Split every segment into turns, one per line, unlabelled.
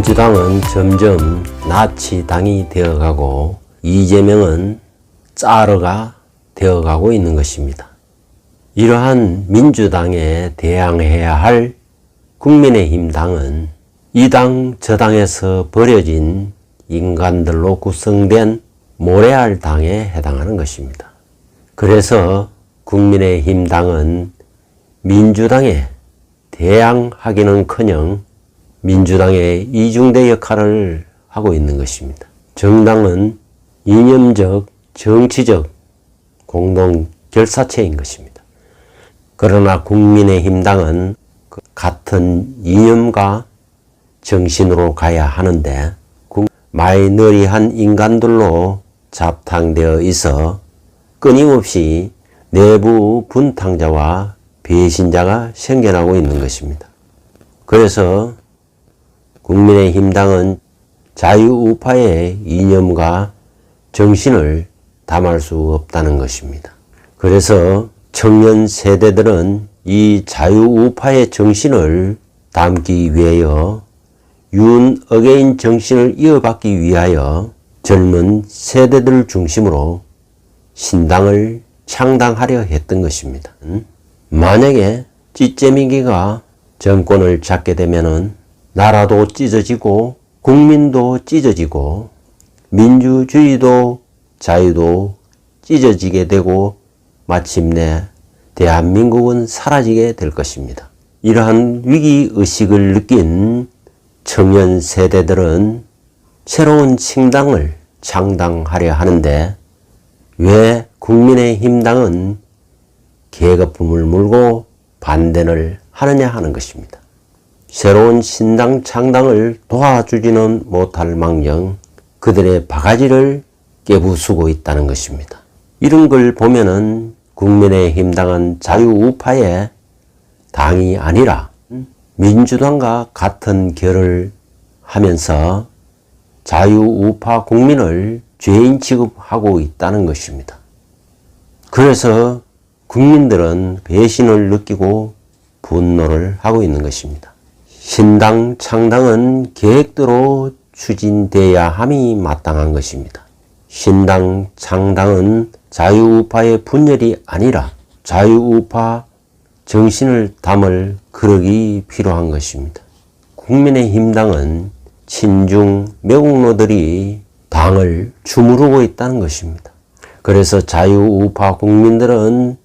민주당은 점점 나치당이 되어가고 이재명은 짜러가 되어가고 있는 것입니다. 이러한 민주당에 대항해야 할 국민의힘 당은 이 당 저 당에서 버려진 인간들로 구성된 모래알 당에 해당하는 것입니다. 그래서 국민의힘 당은 민주당에 대항하기는커녕 민주당의 이중대 역할을 하고 있는 것입니다. 정당은 이념적, 정치적 공동 결사체인 것입니다. 그러나 국민의힘 당은 그 같은 이념과 정신으로 가야 하는데 마이너리한 인간들로 잡탕되어 있어 끊임없이 내부 분탕자와 배신자가 생겨나고 있는 것입니다. 그래서 국민의힘 당은 자유우파의 이념과 정신을 담을 수 없다는 것입니다. 그래서 청년 세대들은 이 자유우파의 정신을 담기 위하여 윤 어게인 정신을 이어받기 위하여 젊은 세대들 중심으로 신당을 창당하려 했던 것입니다. 만약에 찌째미기가 정권을 잡게 되면은 나라도 찢어지고 국민도 찢어지고 민주주의도 자유도 찢어지게 되고 마침내 대한민국은 사라지게 될 것입니다. 이러한 위기 의식을 느낀 청년 세대들은 새로운 신당을 창당하려 하는데 왜 국민의힘당은 계급품을 물고 반대를 하느냐 하는 것입니다. 새로운 신당 창당을 도와주지는 못할 망정 그들의 바가지를 깨부수고 있다는 것입니다. 이런 걸 보면은 국민의힘 당은 자유우파의 당이 아니라 민주당과 같은 결을 하면서 자유우파 국민을 죄인 취급하고 있다는 것입니다. 그래서 국민들은 배신을 느끼고 분노를 하고 있는 것입니다. 신당 창당은 계획대로 추진돼야 함이 마땅한 것입니다. 신당 창당은 자유우파의 분열이 아니라 자유우파 정신을 담을 그릇이 필요한 것입니다. 국민의힘당은 친중 매국노들이 당을 주무르고 있다는 것입니다. 그래서 자유우파 국민들은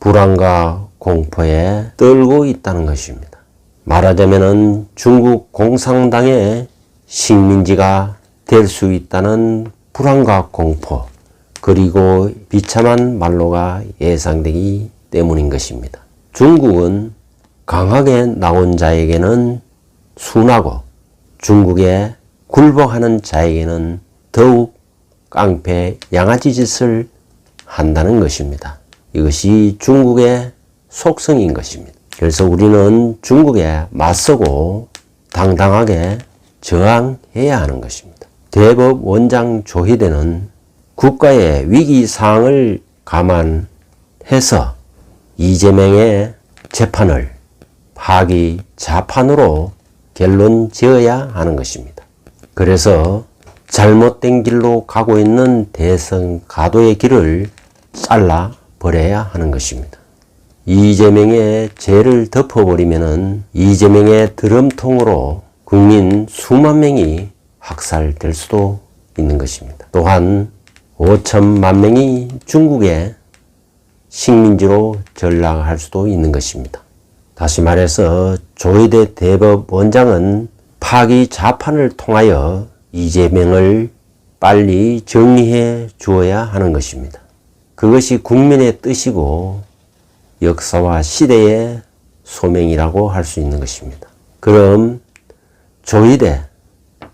불안과 공포에 떨고 있다는 것입니다. 말하자면 중국 공산당의 식민지가 될 수 있다는 불안과 공포 그리고 비참한 말로가 예상되기 때문인 것입니다. 중국은 강하게 나온 자에게는 순하고 중국에 굴복하는 자에게는 더욱 깡패 양아치 짓을 한다는 것입니다. 이것이 중국의 속성인 것입니다. 그래서 우리는 중국에 맞서고 당당하게 저항해야 하는 것입니다. 대법 원장 조희대는 국가의 위기 상황을 감안해서 이재명의 재판을 파기 자판으로 결론 지어야 하는 것입니다. 그래서 잘못된 길로 가고 있는 대선 가도의 길을 잘라 버려야 하는 것입니다. 이재명의 죄를 덮어버리면은 이재명의 드럼통으로 국민 수만 명이 학살될 수도 있는 것입니다. 또한 5천만 명이 중국의 식민지로 전락할 수도 있는 것입니다. 다시 말해서 조희대 대법원장은 파기 자판을 통하여 이재명을 빨리 정리해 주어야 하는 것입니다. 그것이 국민의 뜻이고 역사와 시대의 소명이라고 할 수 있는 것입니다. 그럼 조희대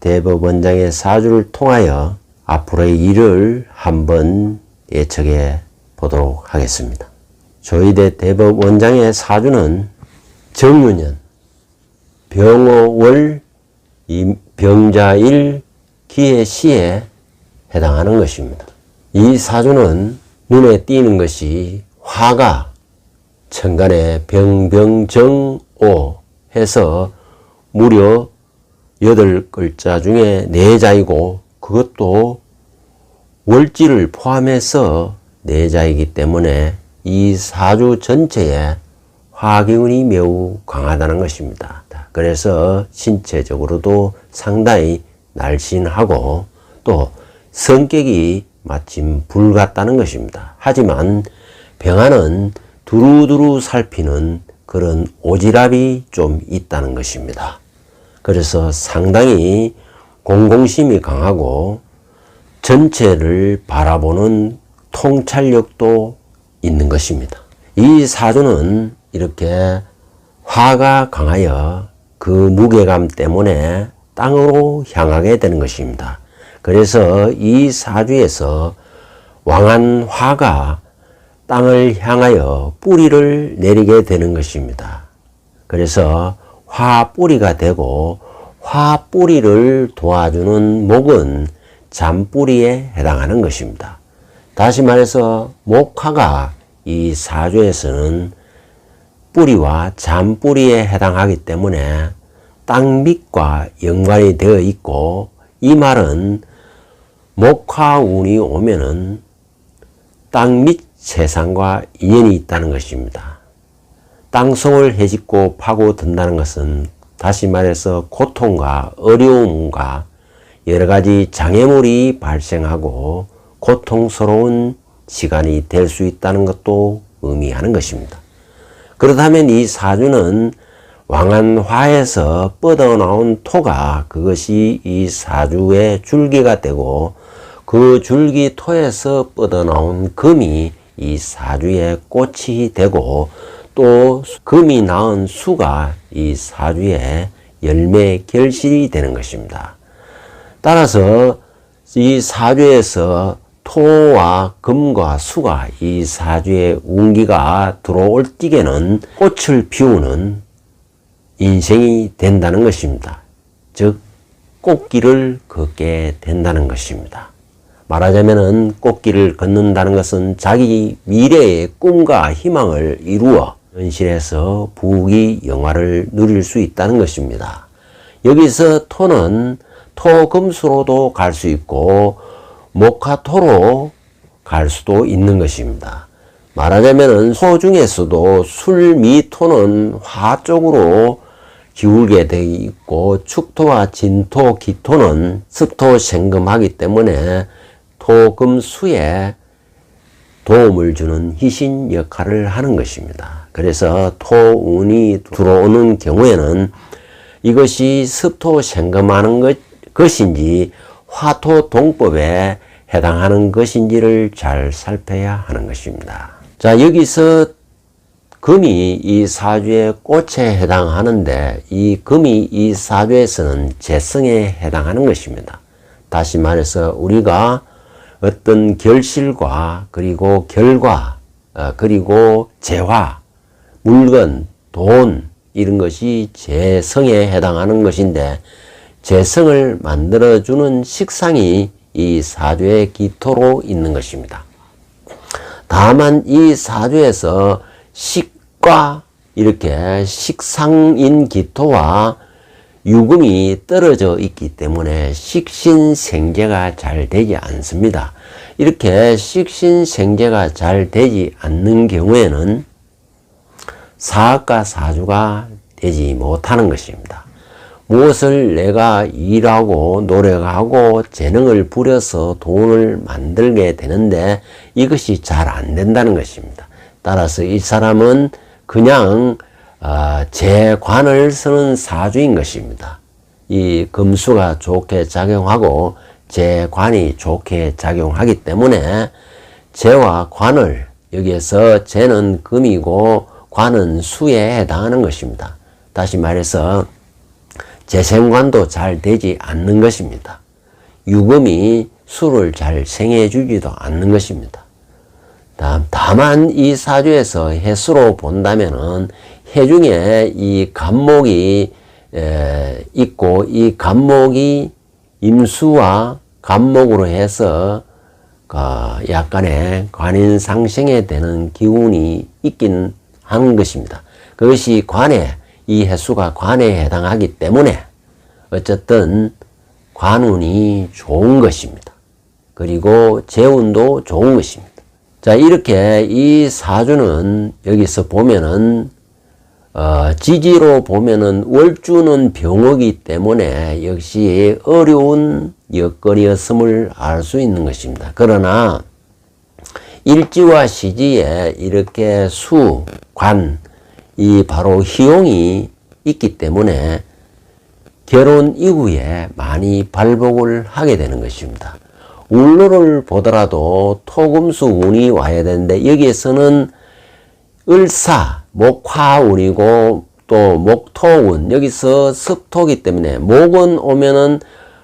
대법원장의 사주를 통하여 앞으로의 일을 한번 예측해 보도록 하겠습니다. 조희대 대법원장의 사주는 정유년, 병호월, 병자일, 기해시에 해당하는 것입니다. 이 사주는 눈에 띄는 것이 화가 천간에 병병정오 해서 무려 여덟 글자 중에 네 자이고 그것도 월지를 포함해서 네 자이기 때문에 이 사주 전체에 화기운이 매우 강하다는 것입니다. 그래서 신체적으로도 상당히 날씬하고 또 성격이 마침 불 같다는 것입니다. 하지만 병화는 두루두루 살피는 그런 오지랖이 좀 있다는 것입니다. 그래서 상당히 공공심이 강하고 전체를 바라보는 통찰력도 있는 것입니다. 이 사주는 이렇게 화가 강하여 그 무게감 때문에 땅으로 향하게 되는 것입니다. 그래서 이 사주에서 왕한 화가 땅을 향하여 뿌리를 내리게 되는 것입니다. 그래서 화 뿌리가 되고 화 뿌리를 도와주는 목은 잔뿌리에 해당하는 것입니다. 다시 말해서 목화가 이 사주에서는 뿌리와 잔뿌리에 해당하기 때문에 땅 밑과 연관이 되어 있고 이 말은 목화운이 오면은 땅 밑 세상과 인연이 있다는 것입니다. 땅속을 헤집고 파고 든다는 것은 다시 말해서 고통과 어려움과 여러 가지 장애물이 발생하고 고통스러운 시간이 될 수 있다는 것도 의미하는 것입니다. 그렇다면 이 사주는 왕한화에서 뻗어나온 토가 그것이 이 사주의 줄기가 되고 그 줄기 토에서 뻗어나온 금이 이 사주의 꽃이 되고 또 금이 낳은 수가 이 사주의 열매 결실이 되는 것입니다. 따라서 이 사주에서 토와 금과 수가 이 사주의 운기가 들어올 띠에는 꽃을 피우는 인생이 된다는 것입니다. 즉 꽃길을 걷게 된다는 것입니다. 말하자면은 꽃길을 걷는다는 것은 자기 미래의 꿈과 희망을 이루어 현실에서 부귀 영화를 누릴 수 있다는 것입니다. 여기서 토는 토금수로도 갈 수 있고 목화토로 갈 수도 있는 것입니다. 말하자면은 소 중에서도 술미토는 화 쪽으로 기울게 되어 있고 축토와 진토, 기토는 습토 생금하기 때문에 토금수에 도움을 주는 희신 역할을 하는 것입니다. 그래서 토운이 들어오는 경우에는 이것이 습토 생금하는 것, 것인지 화토 동법에 해당하는 것인지를 잘 살펴야 하는 것입니다. 자, 여기서 금이 이 사주의 꽃에 해당하는데 이 금이 이 사주에서는 재성에 해당하는 것입니다. 다시 말해서 우리가 어떤 결실과 그리고 결과 어, 그리고 재화 물건 돈 이런 것이 재성에 해당하는 것인데 재성을 만들어주는 식상이 이 사주의 기토로 있는 것입니다. 다만 이 사주에서 식과 이렇게 식상인 기토와 유금이 떨어져 있기 때문에 식신생재가 잘 되지 않습니다. 이렇게 식신생재가 잘 되지 않는 경우에는 사학과 사주가 되지 못하는 것입니다. 무엇을 내가 일하고 노력하고 재능을 부려서 돈을 만들게 되는데 이것이 잘 안 된다는 것입니다. 따라서 이 사람은 그냥 어, 재관을 쓰는 사주인 것입니다. 이 금수가 좋게 작용하고 재관이 좋게 작용하기 때문에 재와 관을 여기에서 재는 금이고 관은 수에 해당하는 것입니다. 다시 말해서 재생관도 잘 되지 않는 것입니다. 유금이 수를 잘 생해 주지도 않는 것입니다. 다만 이 사주에서 해수로 본다면은 해 중에 이 간목이 있고 이 간목이 임수와 간목으로 해서 그 약간의 관인 상생에 되는 기운이 있긴 하는 것입니다. 그것이 관에 이 해수가 관에 해당하기 때문에 어쨌든 관운이 좋은 것입니다. 그리고 재운도 좋은 것입니다. 자, 이렇게 이 사주는 여기서 보면은 어, 지지로 보면은 월주는 병이기 때문에 역시 어려운 여건이었음을 알 수 있는 것입니다. 그러나 일지와 시지에 이렇게 수, 관, 이 바로 희용이 있기 때문에 결혼 이후에 많이 발복을 하게 되는 것입니다. 울로를 보더라도 토금수 운이 와야 되는데 여기에서는 을사, 목화운이고 또 목토운 여기서 습토기 때문에 목은 오면은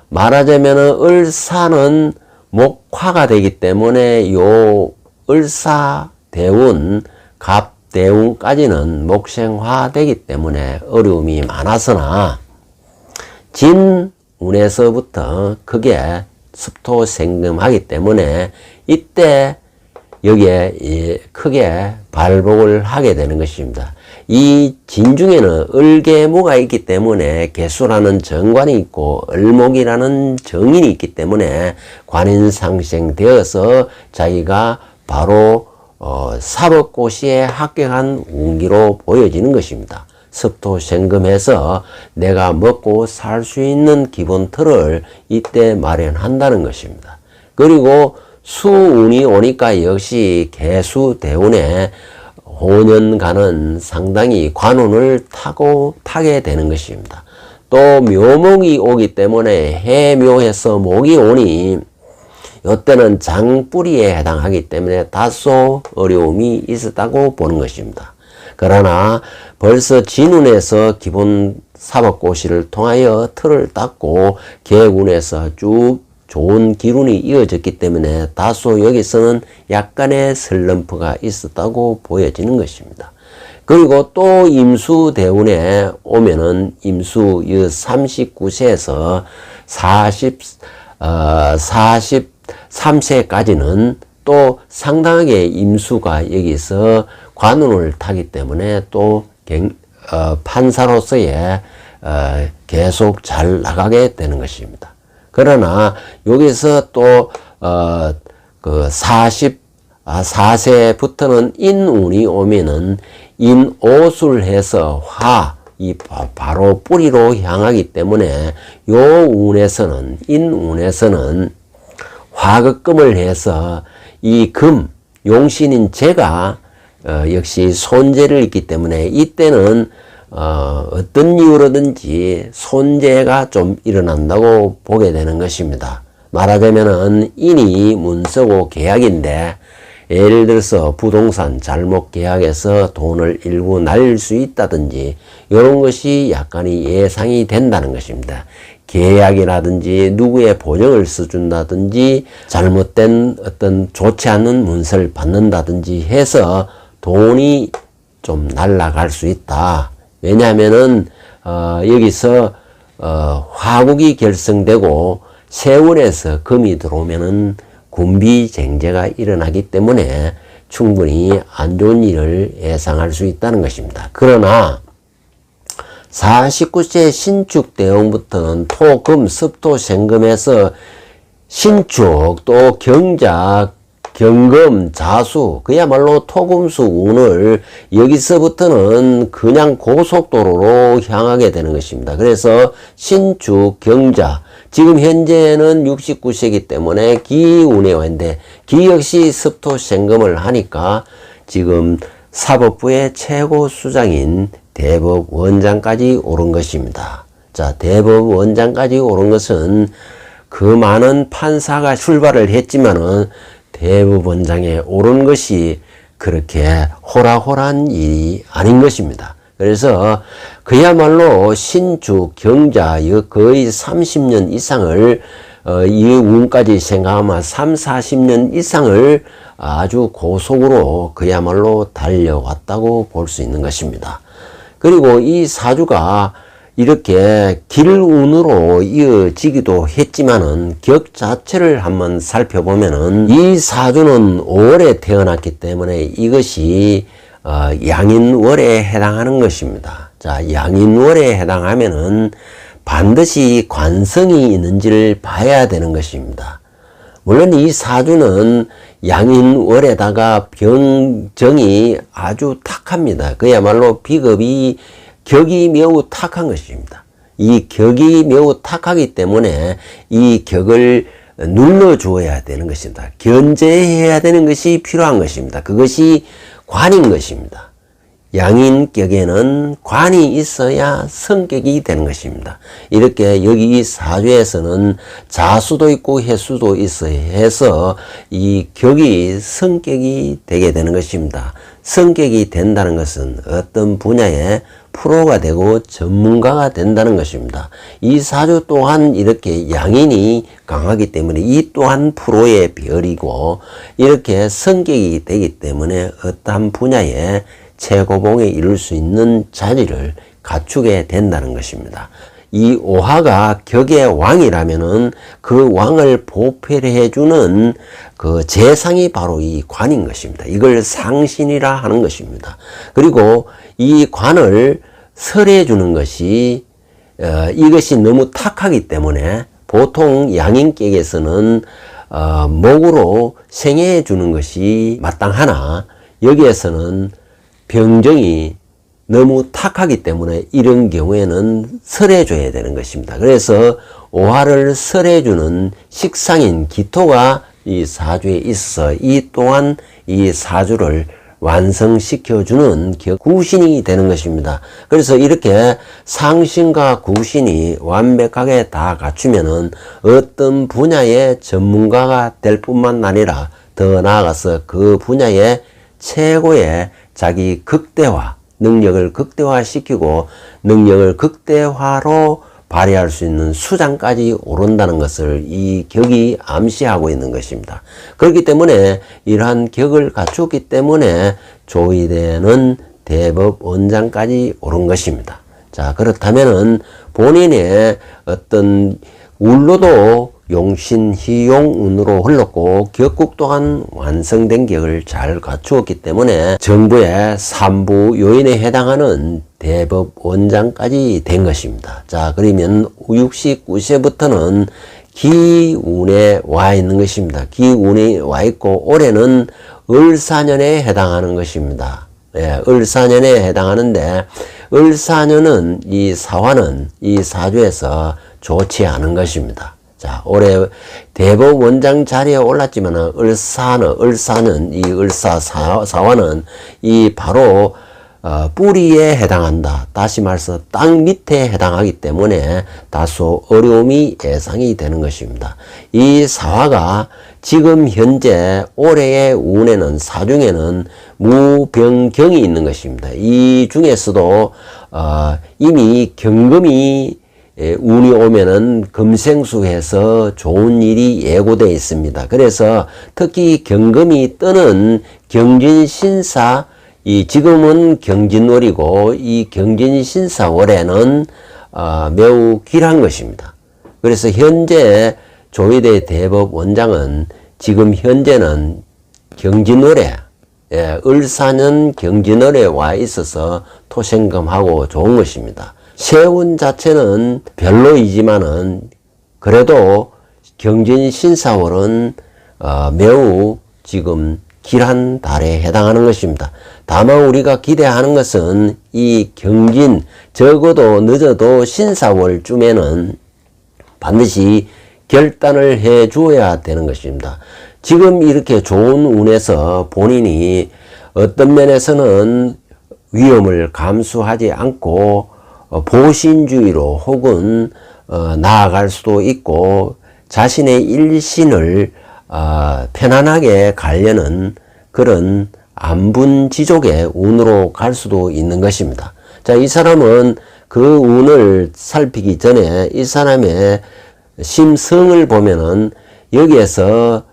말하자면은 을사는 목화가 되기 때문에 요 을사 대운 갑 대운까지는 목생화 되기 때문에 어려움이 많았으나 진운에서부터 크게 습토 생금하기 때문에 이때 여기에 크게 발복을 하게 되는 것입니다. 이 진중에는 을계무가 있기 때문에 개수라는 정관이 있고 을목이라는 정인이 있기 때문에 관인상생되어서 자기가 바로 어, 사법고시에 합격한 운기로 보여지는 것입니다. 습토 생금해서 내가 먹고 살 수 있는 기본 틀을 이때 마련한다는 것입니다. 그리고 수운이 오니까 역시 개수 대운에 5년간은 상당히 관운을 타고 타게 되는 것입니다. 또 묘목이 오기 때문에 해묘해서 목이 오니 이때는 장뿌리에 해당하기 때문에 다소 어려움이 있었다고 보는 것입니다. 그러나 벌써 진운에서 기본 사법고시를 통하여 틀을 닦고 개운에서 쭉 좋은 기운이 이어졌기 때문에 다소 여기서는 약간의 슬럼프가 있었다고 보여지는 것입니다. 그리고 또 임수대운에 오면은 임수 39세에서 40, 어, 43세까지는 또 상당하게 임수가 여기서 관운을 타기 때문에 또 어, 판사로서의 어, 계속 잘 나가게 되는 것입니다. 그러나 여기서 또, 어, 그 44세부터는 인운이 오면은 인오술 해서 화, 이 바로 뿌리로 향하기 때문에 요 운에서는, 인운에서는 화극금을 해서 이 금, 용신인 제가 어, 역시 손재를 있기 때문에 이때는 어, 어떤 이유로든지 손재가 좀 일어난다고 보게 되는 것입니다. 말하자면은 인이 문서고 계약인데 예를 들어서 부동산 잘못 계약해서 돈을 일부 날릴 수 있다든지 이런 것이 약간이 예상이 된다는 것입니다. 계약이라든지 누구의 보증을 써준다든지 잘못된 어떤 좋지 않은 문서를 받는다든지 해서 돈이 좀 날라갈 수 있다. 왜냐하면은 어, 여기서 어, 화국이 결성되고 세월에서 금이 들어오면은 군비쟁제가 일어나기 때문에 충분히 안 좋은 일을 예상할 수 있다는 것입니다. 그러나 49세 신축 대원부터는 토, 금, 습토, 생금에서 신축 또 경작 경금, 자수, 그야말로 토금수 운을 여기서부터는 그냥 고속도로로 향하게 되는 것입니다. 그래서 신축, 경자, 지금 현재는 69세기 때문에 기운에 왔는데 기 역시 습토 생금을 하니까 지금 사법부의 최고 수장인 대법 원장까지 오른 것입니다. 자, 대법 원장까지 오른 것은 그 많은 판사가 출발을 했지만은 대법원장에 오른 것이 그렇게 호라호란 일이 아닌 것입니다. 그래서 그야말로 신주 경자 거의 30년 이상을 어, 이 운까지 생각하면 3, 40년 이상을 아주 고속으로 그야말로 달려왔다고 볼 수 있는 것입니다. 그리고 이 사주가 이렇게 길운으로 이어지기도 했지만은 격 자체를 한번 살펴보면은 이 사주는 5월에 태어났기 때문에 이것이 어, 양인월에 해당하는 것입니다. 자, 양인월에 해당하면은 반드시 관성이 있는지를 봐야 되는 것입니다. 물론 이 사주는 양인월에다가 병정이 아주 탁합니다. 그야말로 비겁이 격이 매우 탁한 것입니다. 이 격이 매우 탁하기 때문에 이 격을 눌러 주어야 되는 것입니다. 견제해야 되는 것이 필요한 것입니다. 그것이 관인 것입니다. 양인 격에는 관이 있어야 성격이 되는 것입니다. 이렇게 여기 이 사주에서는 자수도 있고 해수도 있어야 해서 이 격이 성격이 되게 되는 것입니다. 성격이 된다는 것은 어떤 분야에 프로가 되고 전문가가 된다는 것입니다. 이 사주 또한 이렇게 양인이 강하기 때문에 이 또한 프로의 별이고 이렇게 성격이 되기 때문에 어떠한 분야에 최고봉에 이룰 수 있는 자리를 갖추게 된다는 것입니다. 이 오하가 격의 왕이라면은 그 왕을 보필해 주는 그 재상이 바로 이 관인 것입니다. 이걸 상신이라 하는 것입니다. 그리고 이 관을 설해 주는 것이 어, 이것이 너무 탁하기 때문에 보통 양인격에서는 어, 목으로 생해해 주는 것이 마땅하나 여기에서는 병정이 너무 탁하기 때문에 이런 경우에는 설해줘야 되는 것입니다. 그래서 오화를 설해주는 식상인 기토가 이 사주에 있어 이 또한 이 사주를 완성시켜주는 구신이 되는 것입니다. 그래서 이렇게 상신과 구신이 완벽하게 다 갖추면은 어떤 분야의 전문가가 될 뿐만 아니라 더 나아가서 그 분야의 최고의 자기 극대화, 능력을 극대화시키고 능력을 극대화로 발휘할 수 있는 수장까지 오른다는 것을 이 격이 암시하고 있는 것입니다. 그렇기 때문에 이러한 격을 갖추었기 때문에 조의대는 대법 원장까지 오른 것입니다. 자, 그렇다면은 본인의 어떤 울로도 용신, 희용, 운으로 흘렀고 격국 또한 완성된 격을 잘 갖추었기 때문에 정부의 삼부 요인에 해당하는 대법 원장까지 된 것입니다. 자, 그러면 69세부터는 기운에 와 있는 것입니다. 기운이 와 있고 올해는 을사년에 해당하는 것입니다. 예, 을사년에 해당하는데 을사년은 이 사화는 이 사주에서 좋지 않은 것입니다. 자, 올해 대법 원장 자리에 올랐지만 을사는 을사는 이 을사 사화는 이 바로 어, 뿌리에 해당한다. 다시 말해서 땅 밑에 해당하기 때문에 다소 어려움이 예상이 되는 것입니다. 이 사화가 지금 현재 올해의 운에는 사중에는 무병경이 있는 것입니다. 이 중에서도 어, 이미 경금이 예, 운이 오면은 금생수해서 좋은 일이 예고되어 있습니다. 그래서 특히 경금이 뜨는 경진신사, 이 지금은 경진월이고 이 경진신사월에는 어, 매우 길한 것입니다. 그래서 현재 조의대 대법 원장은 지금 현재는 경진월에 예, 을사년 경진월에 와 있어서 토생금하고 좋은 것입니다. 세운 자체는 별로이지만은 그래도 경진 신사월은 어, 매우 지금 길한 달에 해당하는 것입니다. 다만 우리가 기대하는 것은 이 경진 적어도 늦어도 신사월쯤에는 반드시 결단을 해 주어야 되는 것입니다. 지금 이렇게 좋은 운에서 본인이 어떤 면에서는 위험을 감수하지 않고 어, 보신주의로 혹은 어, 나아갈 수도 있고 자신의 일신을 어, 편안하게 가려는 그런 안분지족의 운으로 갈 수도 있는 것입니다. 자, 이 사람은 그 운을 살피기 전에 이 사람의 심성을 보면은 여기에서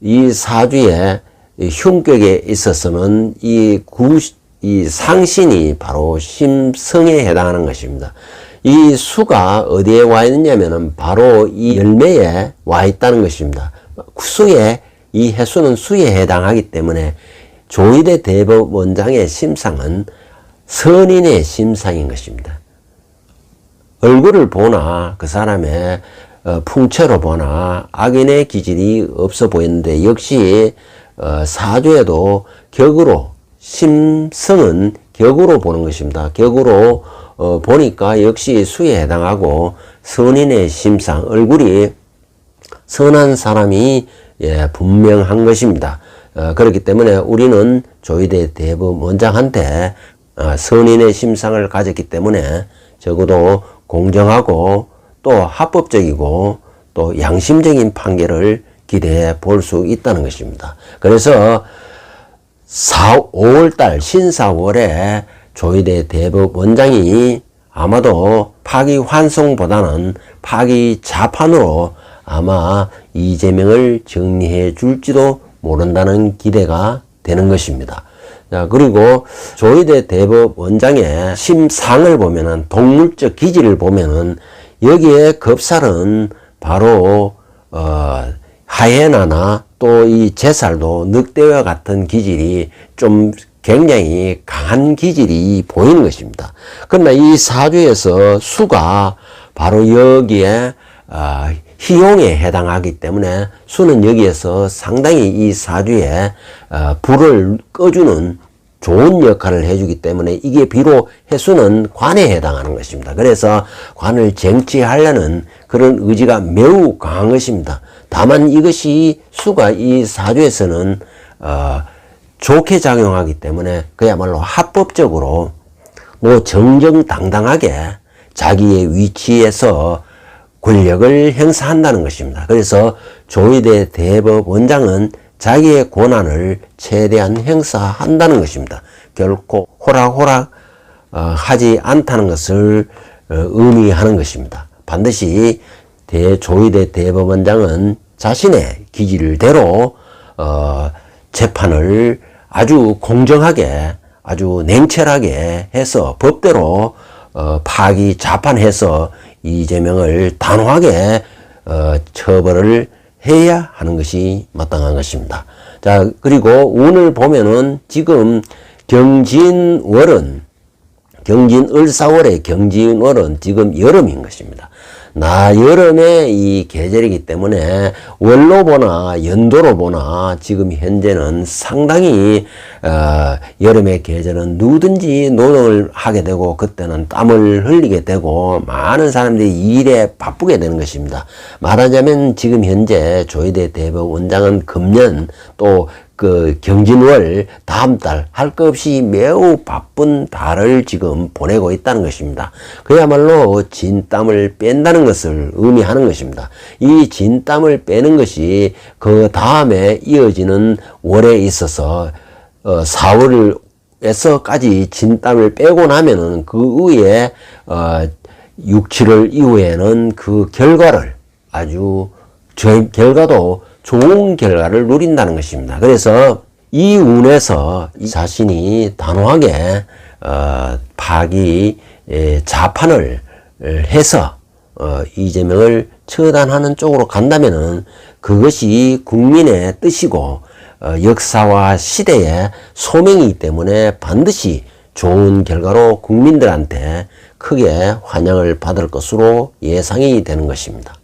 이 사주의 흉격에 있어서는 이 구, 이 상신이 바로 심성에 해당하는 것입니다. 이 수가 어디에 와 있느냐면은 바로 이 열매에 와 있다는 것입니다. 수에 이 해수는 수에 해당하기 때문에 조의대 대법원장의 심상은 선인의 심상인 것입니다. 얼굴을 보나 그 사람의 어, 풍채로 보나 악인의 기질이 없어 보이는데 역시 어, 사주에도 격으로 심성은 격으로 보는 것입니다. 격으로 어, 보니까 역시 수에 해당하고 선인의 심상 얼굴이 선한 사람이 예, 분명한 것입니다. 어, 그렇기 때문에 우리는 조이대 대법 원장한테 어, 선인의 심상을 가졌기 때문에 적어도 공정하고 또 합법적이고 또 양심적인 판결을 기대해 볼 수 있다는 것입니다. 그래서 4, 5월달 신사월에 조이대 대법 원장이 아마도 파기 환송보다는 파기 자판으로 아마 이재명을 정리해 줄지도 모른다는 기대가 되는 것입니다. 자, 그리고 조희대 대법 원장의 심상을 보면은 동물적 기질을 보면은 여기에 겁살은 바로 어 하이에나나 또 이 제살도 늑대와 같은 기질이 좀 굉장히 강한 기질이 보이는 것입니다. 그러나 이 사주에서 수가 바로 여기에 어, 희용에 해당하기 때문에 수는 여기에서 상당히 이 사주에 어, 불을 꺼주는 좋은 역할을 해주기 때문에 이게 비록 해수는 관에 해당하는 것입니다. 그래서 관을 쟁취하려는 그런 의지가 매우 강한 것입니다. 다만 이것이 수가 이 사주에서는 어, 좋게 작용하기 때문에 그야말로 합법적으로 뭐 정정당당하게 자기의 위치에서 권력을 행사한다는 것입니다. 그래서 조의대 대법 원장은 자기의 권한을 최대한 행사한다는 것입니다. 결코 호락호락 어, 하지 않다는 것을 어, 의미하는 것입니다. 반드시 대조의대 대법원장은 자신의 기질대로 어, 재판을 아주 공정하게 아주 냉철하게 해서 법대로 어, 파기 자판해서 이재명을 단호하게 어, 처벌을 해야 하는 것이 마땅한 것입니다. 자 그리고 오늘 보면은 지금 경진월은 경진을사월의 경진월은 지금 여름인 것입니다. 나 여름의 이 계절이기 때문에 월로 보나 연도로 보나 지금 현재는 상당히 어, 여름의 계절은 누구든지 노동을 하게 되고 그때는 땀을 흘리게 되고 많은 사람들이 일에 바쁘게 되는 것입니다. 말하자면 지금 현재 조희대 대법 원장은 금년 또 그 경진월 다음 달 할 것 없이 매우 바쁜 달을 지금 보내고 있다는 것입니다. 그야말로 진땀을 뺀다는 것을 의미하는 것입니다. 이 진땀을 빼는 것이 그 다음에 이어지는 월에 있어서 어, 4월에서까지 진땀을 빼고 나면은 그 후에 어, 6, 7월 이후에는 그 결과를 아주 저 결과도 좋은 결과를 누린다는 것입니다. 그래서 이 운에서 이 자신이 단호하게 어, 파기 에, 자판을 해서 어, 이재명을 처단하는 쪽으로 간다면은 그것이 국민의 뜻이고 어, 역사와 시대의 소명이기 때문에 반드시 좋은 결과로 국민들한테 크게 환영을 받을 것으로 예상이 되는 것입니다.